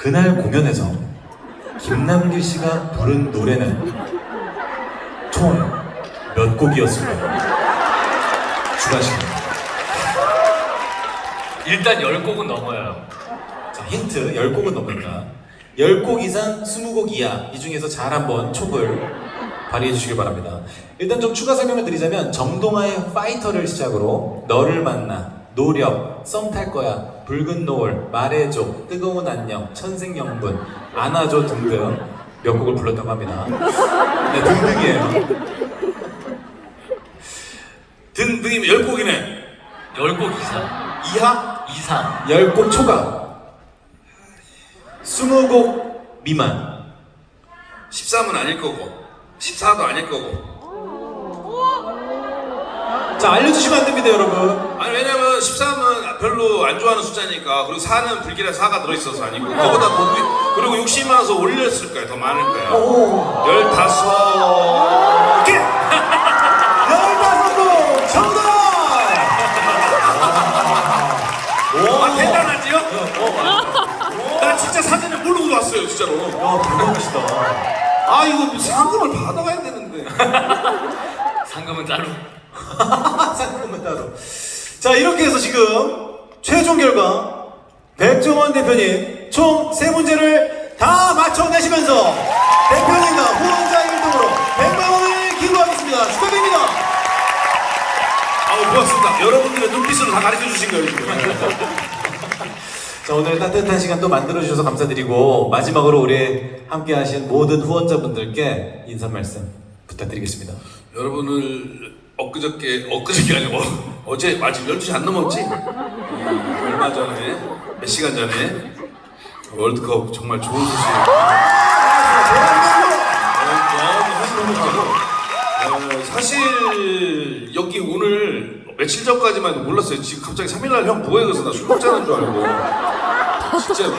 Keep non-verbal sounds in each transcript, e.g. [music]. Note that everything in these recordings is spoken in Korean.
그날 공연에서 김남길 씨가 부른 노래는 총 몇 곡이었을까요? 주관식. 일단 10곡은 넘어요. 자, 힌트 10곡은 넘는다. 10곡 이상 20곡 이하 이 중에서 잘 한번 촉을 발휘해 주시길 바랍니다. 일단 좀 추가 설명을 드리자면 정동아의 파이터를 시작으로 너를 만나, 노력, 썸 탈 거야, 붉은 노을, 말해줘, 뜨거운 안녕, 천생연분, 안아줘 등등 몇 곡을 불렀다고 합니다. 네, 등등이에요. 등등이면 열 곡이네. 10곡 이상. 이하 이상. 10곡 초과 20곡 미만 13은 아닐 거고, 14도 아닐 거고. 자 알려주시면 안 됩니다 여러분 아니 왜냐면 13은 별로 안 좋아하는 숫자니까 그리고 4는 불길에 4가 들어있어서 아니고 그거보다 더 위- 그리고 욕심이 많아서 올렸을 거야 더 많을. 15개 열다섯. 곡 [laughs] 정답! 아 대단하지요? 나 진짜 사진을 모르고 왔어요 진짜로. 야 대단하시다. 아 이거 상금을 받아가야 되는데. [laughs] 상금은 따로. [laughs] 잠깐만 따로 자 이렇게 해서 지금 최종 결과 백종원 대표님 총 세 문제를 다 맞춰내시면서 대표님과 후원자 1등으로 100만 원을 기부하겠습니다. 축하드립니다. 아우 고맙습니다. 여러분들의 눈빛으로 다 가르쳐 주신 거예요 지금 [laughs] 자 오늘 따뜻한 시간 또 만들어 주셔서 감사드리고 마지막으로 우리 함께 하신 모든 후원자분들께 인사 말씀 부탁드리겠습니다. 여러분을 엊그저께 엊그저께 아니고 어, 어제 아직 12시 안 넘었지? 음, 얼마 전에? 몇 시간 전에? 월드컵 정말 좋은 소식. 너무 행복하고. 어, 사실 여기 오늘 며칠 전까지만 해도 몰랐어요. 지금 갑자기 3일날 형 뭐해? 그래서 나 술 먹자는 줄 알고. 진짜.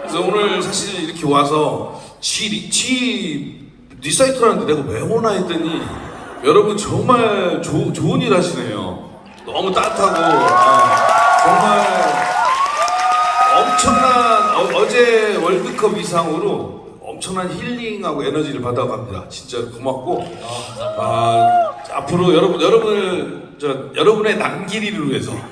그래서 오늘 사실 이렇게 와서 지, 지 리사이트라는데 내가 왜 오나 했더니 여러분 정말 조, 좋은 일 하시네요 너무 따뜻하고 아, 정말 엄청난 어, 제 월드컵 이상으로 엄청난 힐링하고 에너지를 받아갑니다. 진짜 고맙고. 아, 앞으로 여러분 여러분을 저 여러분의 남길이를 위해서. 남길이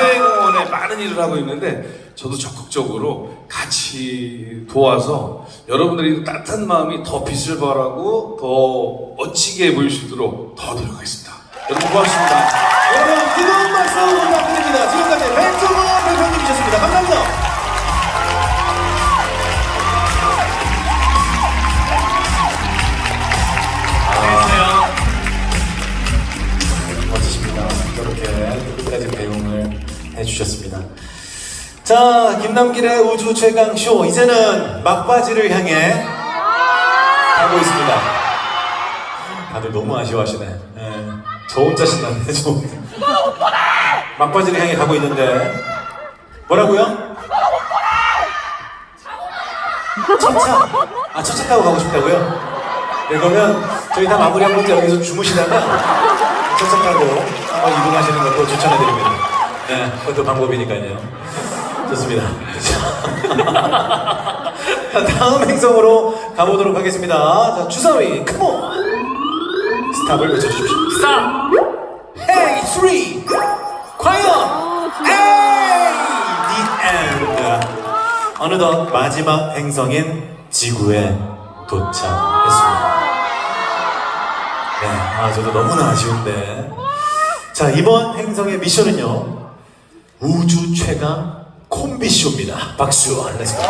사회공헌에 많은 일을 하고 있는데 저도 적극적으로 같이 도와서 여러분들이 따뜻한 마음이 더 빛을 발하고 더 멋지게 보일 수 있도록 더 노력하겠습니다. 여러분 고맙습니다. 여러분 뜨거운 박수 부탁드립니다 자, 김남길의 우주 최강 쇼 이제는 막바지를 향해 가고 있습니다. 다들 너무 아쉬워하시네. 예, 저 혼자 신났네. 저 혼자. 막바지를 향해 가고 있는데 뭐라고요? 첫차. 아, 첫차 타고 가고 싶다고요? 네, 그러면 저희 다 마무리 한 번째 여기서 주무시다가 첫차 타고 한번 이동하시는 것도 추천해드립니다. 네, 그것도 방법이니까요. 좋습니다. 자, [laughs] 다음 행성으로 가보도록 하겠습니다. 자, 주사위, 컴온! 스탑을 외쳐주십시오. 스탑! 헤이, 쓰리! 과연! 에이! The end! 어느덧 마지막 행성인 지구에 도착했습니다. 네, 아, 저도 너무나 아쉬운데. 자, 이번 행성의 미션은요, 우주 최강 콤비쇼입니다. 박수, 렛츠고.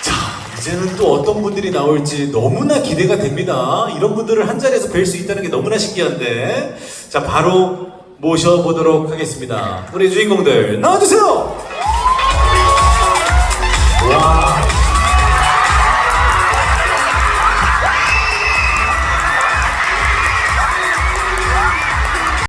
자, 이제는 또 어떤 분들이 나올지 너무나 기대가 됩니다. 이런 분들을 한 자리에서 뵐 수 있다는 게 너무나 신기한데. 자, 바로 모셔보도록 하겠습니다. 우리 주인공들 나와주세요! 와,